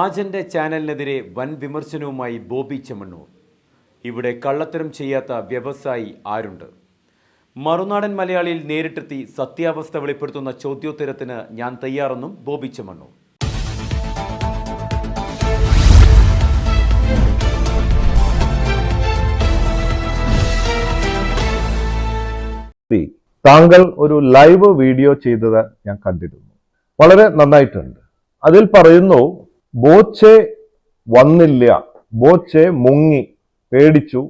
രാജന്റെ ചാനലിനെതിരെ വൻ വിമർശനവുമായി ബോബി ചെമ്മണ്ണൂർ. ഇവിടെ കള്ളത്തരം ചെയ്യാത്ത വ്യവസായി ആരുണ്ട്? മറുനാടൻ മലയാളിയിൽ നേരിട്ടെത്തി സത്യാവസ്ഥ വെളിപ്പെടുത്തുന്ന ചോദ്യോത്തരത്തിന് ഞാൻ തയ്യാറെന്നും ബോബി ചെമ്മണ്ണൂർ. താങ്കൾ ഒരു ലൈവ് വീഡിയോ ചെയ്തത് ഞാൻ കണ്ടിരുന്നു. വളരെ നന്നായിട്ടുണ്ട്. അതിൽ പറയുന്നു ബോച്ചെ വന്നില്ല ബോച്ചെ മുങ്ങി പേടിച്ചു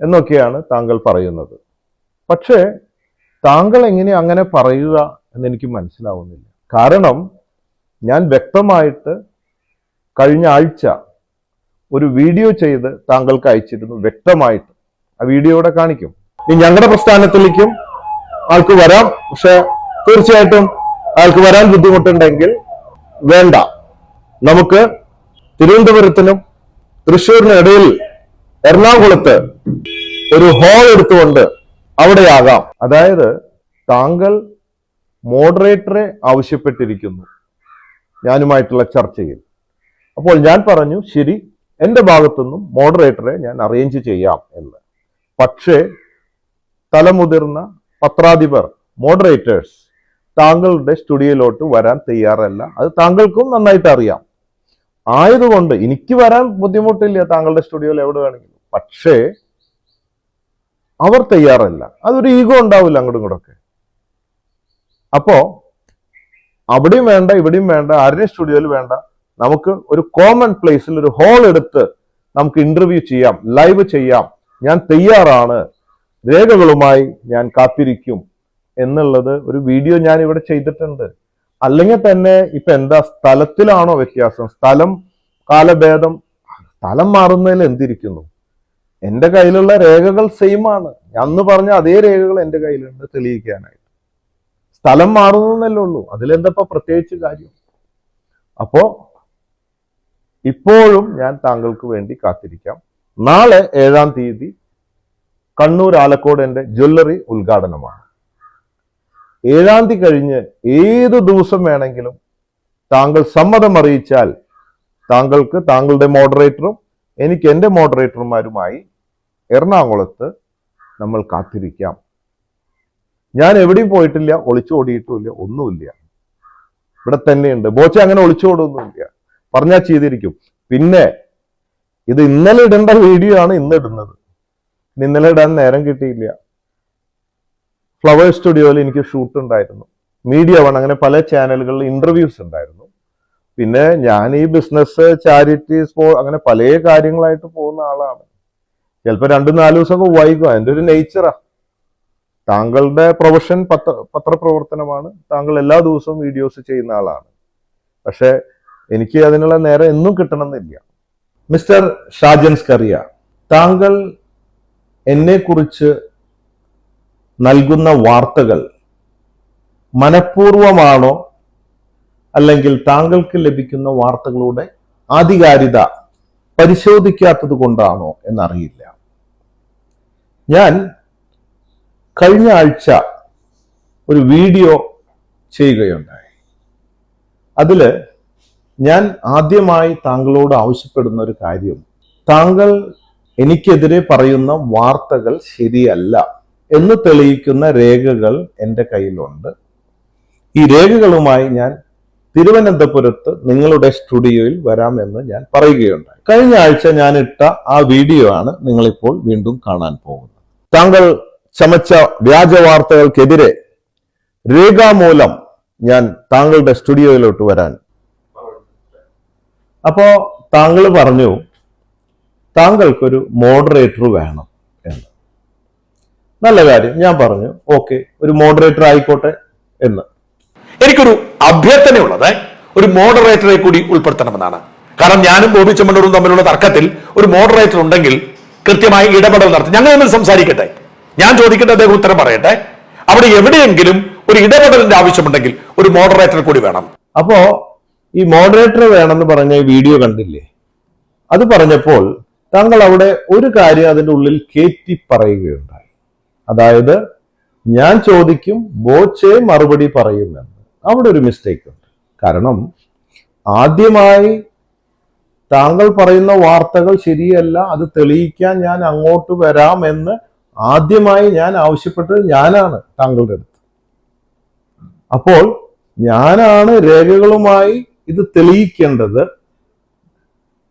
എന്നൊക്കെയാണ് താങ്കൾ പറയുന്നത്. പക്ഷേ താങ്കൾ എങ്ങനെ അങ്ങനെ പറയുക എന്നെനിക്ക് മനസ്സിലാവുന്നില്ല. കാരണം ഞാൻ വ്യക്തമായിട്ട് കഴിഞ്ഞ ആഴ്ച ഒരു വീഡിയോ ചെയ്ത് താങ്കൾക്ക് അയച്ചിരുന്നു വ്യക്തമായിട്ട്. ആ വീഡിയോ ഇവിടെ കാണിക്കും. ഇനി ഞങ്ങളുടെ പ്രസ്ഥാനത്തിലേക്കും ആൾക്ക് വരാം. പക്ഷെ തീർച്ചയായിട്ടും ആൾക്ക് വരാൻ ബുദ്ധിമുട്ടുണ്ടെങ്കിൽ വേണ്ട. നമുക്ക് തിരുവനന്തപുരത്തിനും തൃശ്ശൂരിനും ഇടയിൽ എറണാകുളത്ത് ഒരു ഹോൾ എടുത്തുകൊണ്ട് അവിടെയാകാം. അതായത് താങ്കൾ മോഡറേറ്ററെ ആവശ്യപ്പെട്ടിരിക്കുന്നു. ഞാനുമായിട്ടുള്ള ചർച്ചയിൽ. അപ്പോൾ ഞാൻ പറഞ്ഞു ശരി എന്റെ ഭാഗത്തുനിന്നും മോഡറേറ്ററെ ഞാൻ അറേഞ്ച് ചെയ്യാം എന്ന്. പക്ഷേ തലമുതിർന്ന പത്രാധിപർ മോഡറേറ്റേഴ്സ് താങ്കളുടെ സ്റ്റുഡിയോയിലോട്ട് വരാൻ തയ്യാറല്ല. അത് താങ്കൾക്കും നന്നായിട്ട് അറിയാം. ആയതുകൊണ്ട് എനിക്ക് വരാൻ ബുദ്ധിമുട്ടില്ല താങ്കളുടെ സ്റ്റുഡിയോയിൽ എവിടെ വേണമെങ്കിലും. പക്ഷേ അവർ തയ്യാറല്ല. അതൊരു ഈഗോ ഉണ്ടാവില്ല അങ്ങോട്ടും ഇങ്ങോട്ടൊക്കെ. അപ്പോ അവിടെയും വേണ്ട ഇവിടെയും വേണ്ട ആരുടെയും സ്റ്റുഡിയോയിൽ വേണ്ട നമുക്ക് ഒരു കോമൺ പ്ലേസിൽ ഒരു ഹോൾ എടുത്ത് നമുക്ക് ഇന്റർവ്യൂ ചെയ്യാം ലൈവ് ചെയ്യാം. ഞാൻ തയ്യാറാണ്. രേഖകളുമായി ഞാൻ കാത്തിരിക്കും എന്നുള്ളത് ഒരു വീഡിയോ ഞാൻ ഇവിടെ ചെയ്തിട്ടുണ്ട്. അല്ലെങ്കിൽ തന്നെ ഇപ്പൊ എന്താ സ്ഥലത്തിലാണോ വ്യത്യാസം? സ്ഥലം കാലഭേദം സ്ഥലം മാറുന്നതിൽ എന്തിരിക്കുന്നു? എന്റെ കയ്യിലുള്ള രേഖകൾ സെയിം ആണ്. അന്ന് പറഞ്ഞ അതേ രേഖകൾ എന്റെ കയ്യിലുണ്ട് തെളിയിക്കാനായിട്ട്. സ്ഥലം മാറുന്നല്ലേ ഉള്ളൂ. അതിലെന്തപ്പോ പ്രത്യേകിച്ച് കാര്യം? അപ്പോ ഇപ്പോഴും ഞാൻ താങ്കൾക്ക് വേണ്ടി കാത്തിരിക്കാം. നാളെ ഏഴാം തീയതി കണ്ണൂർ ആലക്കോട് എന്റെ ജ്വല്ലറി ഉദ്ഘാടനമാണ്. ഏഴാം തീയതി കഴിഞ്ഞ് ഏത് ദിവസം വേണമെങ്കിലും താങ്കൾ സമ്മതം അറിയിച്ചാൽ താങ്കൾക്ക് താങ്കളുടെ മോഡറേറ്ററും എനിക്ക് എന്റെ മോഡറേറ്റർമാരുമായി എറണാകുളത്ത് നമ്മൾ കാത്തിരിക്കാം. ഞാൻ എവിടെയും പോയിട്ടില്ല ഒളിച്ചോടിയിട്ടുമില്ല ഒന്നുമില്ല. ഇവിടെ തന്നെയുണ്ട്. ബോച്ച അങ്ങനെ ഒളിച്ചോടൊന്നുമില്ല പറഞ്ഞാൽ ചെയ്തിരിക്കും. പിന്നെ ഇത് ഇന്നലെ ഇടേണ്ട വീഡിയോ ആണ് ഇന്ന് ഇടുന്നത്. ഇന്നലെ ഇടാൻ നേരം കിട്ടിയില്ല. ഫ്ലവർ സ്റ്റുഡിയോയിൽ എനിക്ക് ഷൂട്ട് ഉണ്ടായിരുന്നു. മീഡിയ വൺ അങ്ങനെ പല ചാനലുകളിൽ ഇന്റർവ്യൂസ് ഉണ്ടായിരുന്നു. പിന്നെ ഞാൻ ഈ ബിസിനസ് ചാരിറ്റി സ്പോ അങ്ങനെ പല കാര്യങ്ങളായിട്ട് പോകുന്ന ആളാണ്. ചിലപ്പോൾ രണ്ടു നാല് ദിവസമൊക്കെ വൈകും. എന്റെ ഒരു നേച്ചറാ താങ്കളുടെ പ്രൊഫഷൻ പത്ര പത്രപ്രവർത്തനമാണ്. താങ്കൾ എല്ലാ ദിവസവും വീഡിയോസ് ചെയ്യുന്ന ആളാണ്. പക്ഷെ എനിക്ക് അതിനുള്ള നേരം എന്നും കിട്ടണമെന്നില്ല. മിസ്റ്റർ ഷാജൻസ് കറിയ താങ്കൾ എന്നെക്കുറിച്ച് നൽകുന്ന വാർത്തകൾ മനഃപൂർവമാണോ അല്ലെങ്കിൽ താങ്കൾക്ക് ലഭിക്കുന്ന വാർത്തകളുടെ ആധികാരികത പരിശോധിക്കാത്തത് കൊണ്ടാണോ എന്നറിയില്ല. ഞാൻ കഴിഞ്ഞ ആഴ്ച ഒരു വീഡിയോ ചെയ്യുകയുണ്ടായി. അതിൽ ഞാൻ ആദ്യമായി താങ്കളോട് ആവശ്യപ്പെടുന്ന ഒരു കാര്യം താങ്കൾ എനിക്കെതിരെ പറയുന്ന വാർത്തകൾ ശരിയല്ല. എന്ന് തെളിയിക്കുന്ന രേഖകൾ എന്റെ കയ്യിലുണ്ട്. ഈ രേഖകളുമായി ഞാൻ തിരുവനന്തപുരത്ത് നിങ്ങളുടെ സ്റ്റുഡിയോയിൽ വരാമെന്ന് ഞാൻ പറയുകയുണ്ടായി. കഴിഞ്ഞ ആഴ്ച ഞാൻ ഇട്ട ആ വീഡിയോ ആണ് നിങ്ങളിപ്പോൾ വീണ്ടും കാണാൻ പോകുന്നത്. താങ്കൾ ചമച്ച വ്യാജ വാർത്തകൾക്കെതിരെ രേഖാമൂലം ഞാൻ താങ്കളുടെ സ്റ്റുഡിയോയിലോട്ട് വരാൻ. അപ്പോ താങ്കൾ പറഞ്ഞു താങ്കൾക്കൊരു മോഡറേറ്റർ വേണം. നല്ല കാര്യം. ഞാൻ പറഞ്ഞു. ഓക്കെ ഒരു മോഡറേറ്റർ ആയിക്കോട്ടെ എന്ന്. എനിക്കൊരു അഭ്യർത്ഥനയുള്ളത് ഒരു മോഡറേറ്ററെ കൂടി ഉൾപ്പെടുത്തണമെന്നാണ്. കാരണം ഞാനും ബോബി ചെമ്മണ്ണൂരും തമ്മിലുള്ള തർക്കത്തിൽ ഒരു മോഡറേറ്റർ ഉണ്ടെങ്കിൽ കൃത്യമായി ഇടപെടൽ നടത്തി. ഞങ്ങൾ തമ്മിൽ സംസാരിക്കട്ടെ. ഞാൻ ചോദിക്കട്ടെ അദ്ദേഹം ഉത്തരം പറയട്ടെ. അവിടെ എവിടെയെങ്കിലും ഒരു ഇടപെടലിന്റെ ആവശ്യമുണ്ടെങ്കിൽ ഒരു മോഡറേറ്റർ കൂടി വേണം. അപ്പോ ഈ മോഡറേറ്റർ വേണമെന്ന് പറഞ്ഞ വീഡിയോ കണ്ടില്ലേ? അത് പറഞ്ഞപ്പോൾ താങ്കൾ അവിടെ ഒരു കാര്യം അതിന്റെ ഉള്ളിൽ കയറ്റി പറയുകയുണ്ടായി. അതായത് ഞാൻ ചോദിക്കും ബോച്ചെ മറുപടി പറയുമെന്ന്. അവിടെ ഒരു മിസ്റ്റേക്ക് ഉണ്ട്. കാരണം ആദ്യമായി താങ്കൾ പറയുന്ന വാർത്തകൾ ശരിയല്ല അത് തെളിയിക്കാൻ ഞാൻ അങ്ങോട്ട് വരാമെന്ന് ആദ്യമായി ഞാൻ ആവശ്യപ്പെട്ടത് ഞാനാണ് താങ്കളുടെ അടുത്ത്. അപ്പോൾ ഞാനാണ് രേഖകളുമായി ഇത് തെളിയിക്കേണ്ടത്.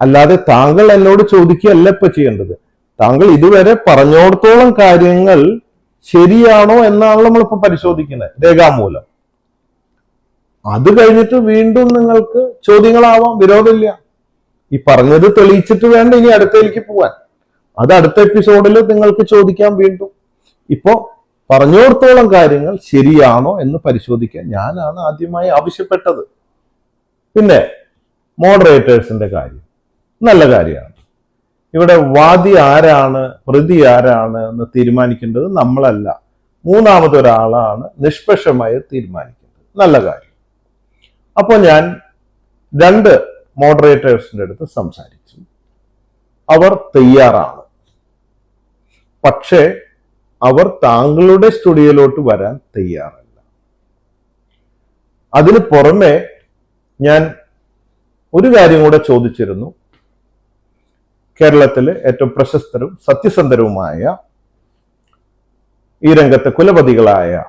അല്ലാതെ താങ്കൾ എന്നോട് ചോദിക്കുകയല്ല ഇപ്പൊ ചെയ്യേണ്ടത്. താങ്കൾ ഇതുവരെ പറഞ്ഞോടത്തോളം കാര്യങ്ങൾ ശരിയാണോ എന്നാണ് നമ്മളിപ്പോ പരിശോധിക്കുന്നത് രേഖാമൂലം. അത് കഴിഞ്ഞിട്ട് വീണ്ടും നിങ്ങൾക്ക് ചോദ്യങ്ങളാവാം വിരോധമില്ല. ഈ പറഞ്ഞത് തെളിയിച്ചിട്ട് വേണ്ട ഇനി അടുത്തയിലേക്ക് പോവാൻ. അത് അടുത്ത എപ്പിസോഡിൽ നിങ്ങൾക്ക് ചോദിക്കാം വീണ്ടും. ഇപ്പോ പറഞ്ഞോടത്തോളം കാര്യങ്ങൾ ശരിയാണോ എന്ന് പരിശോധിക്കാൻ ഞാനാണ് ആദ്യമായി ആവശ്യപ്പെട്ടത്. പിന്നെ മോഡറേറ്റേഴ്സിന്റെ കാര്യം. നല്ല കാര്യമാണ്. ഇവിടെ വാദി ആരാണ് പ്രതി ആരാണ് എന്ന് തീരുമാനിക്കേണ്ടത് നമ്മളല്ല. മൂന്നാമതൊരാളാണ് നിഷ്പക്ഷമായി തീരുമാനിക്കുന്നത് നല്ല കാര്യം. അപ്പോൾ ഞാൻ രണ്ട് മോഡറേറ്റേഴ്സിന്റെ അടുത്ത് സംസാരിച്ചു. അവർ തയ്യാറാണ്. പക്ഷേ അവർ താങ്കളുടെ സ്റ്റുഡിയോയിലോട്ട് വരാൻ തയ്യാറല്ല. അതിന് പുറമെ ഞാൻ ഒരു കാര്യം കൂടെ ചോദിച്ചിരുന്നു. കേരളത്തിലെ ഏറ്റവും പ്രശസ്തരും സത്യസന്ധരുമായ ഈ രംഗത്തെ കുലപതികളായ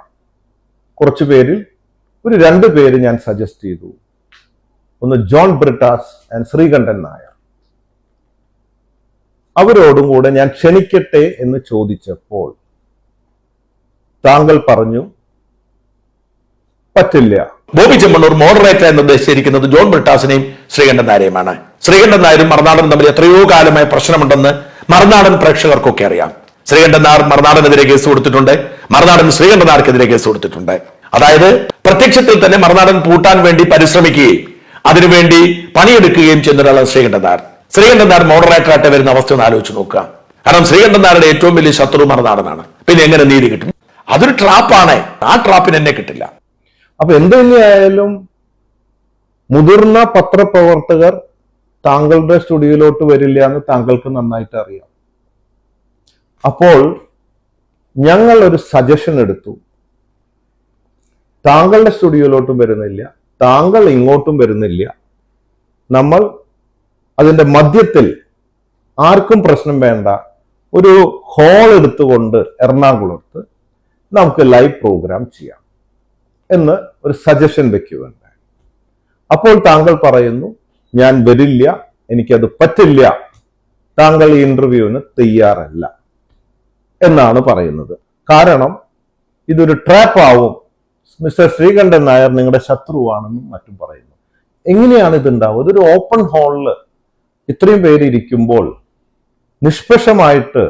കുറച്ചു പേരിൽ ഒരു രണ്ട് പേര് ഞാൻ സജസ്റ്റ് ചെയ്തു. ഒന്ന് ജോൺ ബ്രിട്ടാസ് ആൻഡ് ശ്രീകണ്ഠൻ നായർ. അവരോടും കൂടെ ഞാൻ ക്ഷണിക്കട്ടെ എന്ന് ചോദിച്ചപ്പോൾ താങ്കൾ പറഞ്ഞു പറ്റില്ല. ബോബി ചെമ്മണ്ണൂർ മോഡറേറ്റർ എന്ന് നിർദ്ദേശിച്ചിരിക്കുന്നത് ജോൺ ബ്രിട്ടാസിനെയും ശ്രീകണ്ഠൻ നായരെയുമാണ്. ശ്രീകണ്ഠൻ നായരും മറുനാടനും തമ്മിൽ എത്രയോ കാലമായി പ്രശ്നമുണ്ടെന്ന് മറുനാടൻ പ്രേക്ഷകർക്കൊക്കെ അറിയാം. ശ്രീകണ്ഠൻ നായർ മറുനാടനെതിരെ കേസ് കൊടുത്തിട്ടുണ്ട്. മറുനാടൻ ശ്രീകണ്ഠൻ നായർക്കെതിരെ കേസ് കൊടുത്തിട്ടുണ്ട്. അതായത് പ്രത്യക്ഷത്തിൽ തന്നെ മറുനാടൻ പൂട്ടാൻ വേണ്ടി പരിശ്രമിക്കുകയും അതിനുവേണ്ടി പണിയെടുക്കുകയും ചെയ്യുന്ന ഒരാളാണ് ശ്രീകണ്ഠൻ നായർ. ശ്രീകണ്ഠൻ നായർ മോഡറേറ്ററായിട്ട് വരുന്ന അവസ്ഥ ഒന്ന് ആലോചിച്ച് നോക്കുക. കാരണം ശ്രീകണ്ഠൻ നായരുടെ ഏറ്റവും വലിയ ശത്രു മറുനാടനാണ്. പിന്നെ എങ്ങനെ നീതി കിട്ടും? അതൊരു ട്രാപ്പാണ്. ആ ട്രാപ്പിന് എന്നെ കിട്ടില്ല. അപ്പൊ എന്ത് തന്നെയായാലും മുതിർന്ന പത്രപ്രവർത്തകർ താങ്കളുടെ സ്റ്റുഡിയോയിലോട്ട് വരില്ല എന്ന് താങ്കൾക്ക് നന്നായിട്ട് അറിയാം. അപ്പോൾ ഞങ്ങൾ ഒരു സജഷൻ എടുത്തു. താങ്കളുടെ സ്റ്റുഡിയോയിലോട്ടും വരുന്നില്ല. താങ്കൾ ഇങ്ങോട്ടും വരുന്നില്ല. നമ്മൾ അതിന്റെ മധ്യത്തിൽ ആർക്കും പ്രശ്നം വേണ്ട. ഒരു ഹോൾ എടുത്തുകൊണ്ട് എറണാകുളത്ത് നമുക്ക് ലൈവ് പ്രോഗ്രാം ചെയ്യാം എന്ന് ഒരു സജഷൻ വെക്കുകയുണ്ടായി. അപ്പോൾ താങ്കൾ പറയുന്നു ഞാൻ വരില്ല എനിക്കത് പറ്റില്ല. താങ്കൾ ഈ ഇന്റർവ്യൂവിന് തയ്യാറല്ല എന്നാണ് പറയുന്നത്. കാരണം ഇതൊരു ട്രാപ്പ് ആവും. മിസ്റ്റർ ശ്രീകണ്ഠൻ നായർ നിങ്ങളുടെ ശത്രുവാണെന്നും മറ്റും പറയുന്നു. എങ്ങനെയാണ് ഇതുണ്ടാവുക? ഇതൊരു ഓപ്പൺ ഹാളിൽ ഇത്രയും പേര് ഇരിക്കുമ്പോൾ നിഷ്പക്ഷമായിട്ട്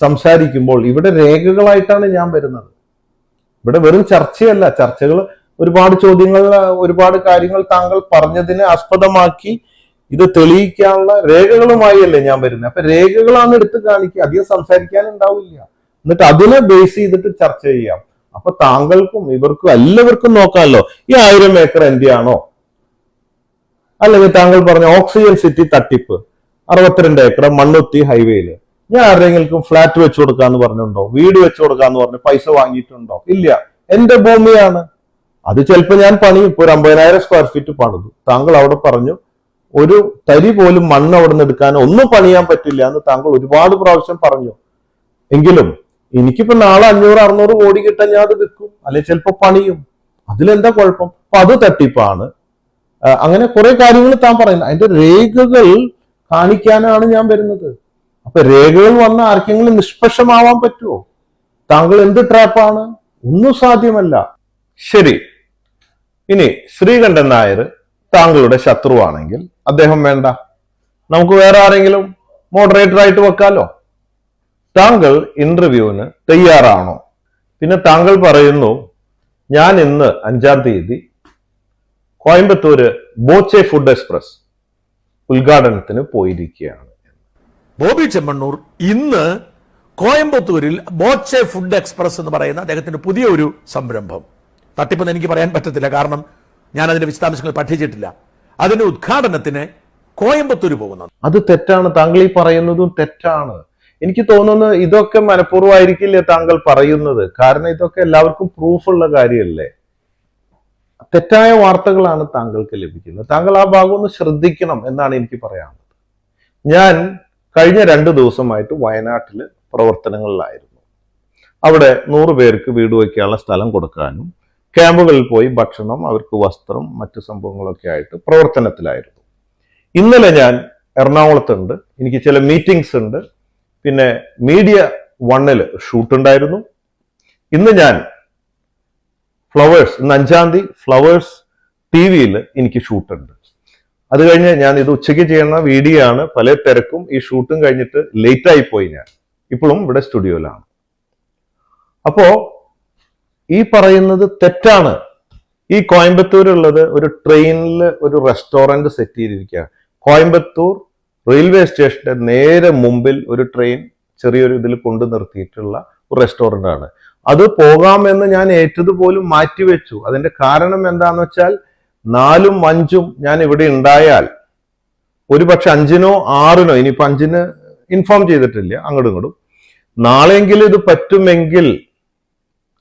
സംസാരിക്കുമ്പോൾ ഇവിടെ രേഖകളായിട്ടാണ് ഞാൻ വരുന്നത്. ഇവിടെ വെറും ചർച്ചയല്ല ചർച്ചകൾ ഒരുപാട് ചോദ്യങ്ങൾ ഒരുപാട് കാര്യങ്ങൾ താങ്കൾ പറഞ്ഞതിനെ ആസ്പദമാക്കി ഇത് തെളിയിക്കാനുള്ള രേഖകളുമായി അല്ലേ ഞാൻ വരുന്നത്. അപ്പൊ രേഖകളാണ് എടുത്ത് കാണിക്കുക. അധികം സംസാരിക്കാൻ ഉണ്ടാവില്ല. എന്നിട്ട് അതിനെ ബേസ് ചെയ്തിട്ട് ചർച്ച ചെയ്യാം. അപ്പൊ താങ്കൾക്കും ഇവർക്കും എല്ലാവർക്കും നോക്കാമല്ലോ. ഈ ആയിരം ഏക്കർ എന്റെ ആണോ അല്ലെങ്കിൽ താങ്കൾ പറഞ്ഞ ഓക്സിജൻ സിറ്റി തട്ടിപ്പ് അറുപത്തിരണ്ട് ഏക്കർ മണ്ണുത്തി ഹൈവേയിൽ ഞാൻ ആരെങ്കിലും ഫ്ലാറ്റ് വെച്ചു കൊടുക്കാന്ന് പറഞ്ഞിട്ടുണ്ടോ? വീട് വെച്ചു കൊടുക്കാന്ന് പറഞ്ഞു പൈസ വാങ്ങിയിട്ടുണ്ടോ? ഇല്ല. എന്റെ ഭൂമിയാണ്. അത് ചിലപ്പോൾ ഞാൻ പണി ഇപ്പോൾ ഒരു അമ്പതിനായിരം സ്ക്വയർ ഫീറ്റ് പണിതു. താങ്കൾ അവിടെ പറഞ്ഞു ഒരു തരി പോലും മണ്ണ് അവിടെ നിന്ന് എടുക്കാൻ ഒന്നും പണിയാൻ പറ്റില്ല എന്ന് താങ്കൾ ഒരുപാട് പ്രാവശ്യം പറഞ്ഞു. എങ്കിലും എനിക്കിപ്പോ നാളെ അഞ്ഞൂറ് അറുന്നൂറ് കോടി കിട്ടാൻ ഞാൻ അത് വിൽക്കും. അല്ലെങ്കിൽ ചിലപ്പോൾ പണിയും. അതിലെന്താ കുഴപ്പം? അപ്പൊ അത് തട്ടിപ്പാണ്. അങ്ങനെ കുറെ കാര്യങ്ങൾ താൻ പറയുന്നത് അതിന്റെ രേഖകൾ കാണിക്കാനാണ് ഞാൻ വരുന്നത്. അപ്പൊ രേഖകൾ വന്ന ആർക്കെങ്കിലും നിഷ്പക്ഷമാവാൻ പറ്റുമോ താങ്കൾ എന്ത് ട്രാപ്പാണ് ഒന്നും സാധ്യമല്ല. ശരി. ഇനി ശ്രീകണ്ഠൻ നായർ താങ്കളുടെ ശത്രുവാണെങ്കിൽ അദ്ദേഹം വേണ്ട. നമുക്ക് വേറെ ആരെങ്കിലും മോഡറേറ്റർ ആയിട്ട് വെക്കാലോ? താങ്കൾ ഇന്റർവ്യൂവിന് തയ്യാറാണോ? പിന്നെ താങ്കൾ പറയുന്നു ഞാൻ ഇന്ന് അഞ്ചാം തീയതി കോയമ്പത്തൂര് ബോച്ചെ ഫുഡ് എക്സ്പ്രസ് ഉദ്ഘാടനത്തിന് പോയിരിക്കുകയാണ്. ബോബി ചെമ്മണ്ണൂർ ഇന്ന് കോയമ്പത്തൂരിൽ ബോച്ചെ ഫുഡ് എക്സ്പ്രസ് എന്ന് പറയുന്ന അദ്ദേഹത്തിന്റെ പുതിയ ഒരു സംരംഭം. തട്ടിപ്പെന്ന് എനിക്ക് പറയാൻ പറ്റത്തില്ല. കാരണം ഞാൻ അതിന്റെ വിശദാംശങ്ങൾ പഠിച്ചിട്ടില്ല. അതിന്റെ ഉദ്ഘാടനത്തിന് കോയമ്പത്തൂർ പോകുന്നത് അത് തെറ്റാണ്. താങ്കൾ ഈ പറയുന്നതും തെറ്റാണ്. എനിക്ക് തോന്നുന്നു ഇതൊക്കെ മനഃപൂർവമായിരിക്കില്ലേ താങ്കൾ പറയുന്നത്? കാരണം ഇതൊക്കെ എല്ലാവർക്കും പ്രൂഫുള്ള കാര്യമല്ലേ? തെറ്റായ വാർത്തകളാണ് താങ്കൾക്ക് ലഭിക്കുന്നത്. താങ്കൾ ആ ഭാഗം ഒന്ന് ശ്രദ്ധിക്കണം എന്നാണ് എനിക്ക് പറയാനുള്ളത്. ഞാൻ കഴിഞ്ഞ രണ്ട് ദിവസമായിട്ട് വയനാട്ടിൽ പ്രവർത്തനങ്ങളിലായിരുന്നു. അവിടെ നൂറ് പേർക്ക് വീട് വയ്ക്കാനുള്ള സ്ഥലം കൊടുക്കാനും ക്യാമ്പുകളിൽ പോയി ഭക്ഷണം അവർക്ക് വസ്ത്രം മറ്റു സംഭവങ്ങളൊക്കെ ആയിട്ട് പ്രവർത്തനത്തിലായിരുന്നു. ഇന്നലെ ഞാൻ എറണാകുളത്തുണ്ട് എനിക്ക് ചില മീറ്റിംഗ്സ് ഉണ്ട്. പിന്നെ മീഡിയ വണ്ണിൽ ഷൂട്ട് ഉണ്ടായിരുന്നു. ഇന്ന് ഞാൻ ഫ്ലവേഴ്സ് ഇന്ന് അഞ്ചാം തീയതി ഫ്ലവേഴ്സ് ടി വിയിൽ എനിക്ക് ഷൂട്ടുണ്ട് അത് കഴിഞ്ഞ് ഞാൻ ഇത് ഉച്ചയ്ക്ക് ചെയ്യുന്ന വീഡിയോ ആണ്. പല തിരക്കും. ഈ ഷൂട്ടും കഴിഞ്ഞിട്ട് ലേറ്റായി പോയി ഞാൻ. ഇപ്പോഴും ഇവിടെ സ്റ്റുഡിയോയിലാണ് അപ്പോ ഈ പറയുന്നത് തെറ്റാണ്. ഈ കോയമ്പത്തൂരുള്ളത് ഒരു ട്രെയിനിൽ ഒരു റെസ്റ്റോറന്റ് സെറ്റ് ചെയ്തിരിക്കുകയാണ്. കോയമ്പത്തൂർ റെയിൽവേ സ്റ്റേഷന്റെ നേരെ മുമ്പിൽ ഒരു ട്രെയിൻ ചെറിയൊരു ഇതിൽ കൊണ്ടു നിർത്തിയിട്ടുള്ള ഒരു റെസ്റ്റോറന്റ് ആണ് അത് പോകാമെന്ന് ഞാൻ ഏറ്റതുപോലും മാറ്റിവെച്ചു. അതിന്റെ കാരണം എന്താന്ന് വെച്ചാൽ നാലും അഞ്ചും ഞാൻ ഇവിടെ ഉണ്ടായാൽ ഒരു പക്ഷെ അഞ്ചിനോ ആറിനോ ഇനിയിപ്പോ അഞ്ചിന് ഇൻഫോം ചെയ്തിട്ടില്ല അങ്ങോട്ടും ഇങ്ങോട്ടും നാളെയെങ്കിലും ഇത് പറ്റുമെങ്കിൽ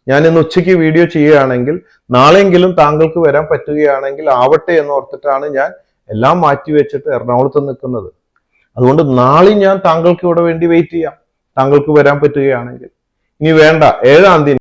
ഞാൻ ഇന്ന് ഉച്ചയ്ക്ക് വീഡിയോ ചെയ്യുകയാണെങ്കിൽ നാളെയെങ്കിലും താങ്കൾക്ക് വരാൻ പറ്റുകയാണെങ്കിൽ ആവട്ടെ എന്ന് ഓർത്തിട്ടാണ് ഞാൻ എല്ലാം മാറ്റി വെച്ചിട്ട് എറണാകുളത്ത് നിൽക്കുന്നത്. അതുകൊണ്ട് നാളെ ഞാൻ താങ്കൾക്ക് ഇവിടെ വേണ്ടി വെയിറ്റ് ചെയ്യാം. താങ്കൾക്ക് വരാൻ പറ്റുകയാണെങ്കിൽ. ഇനി വേണ്ട ഏഴാം തീയതി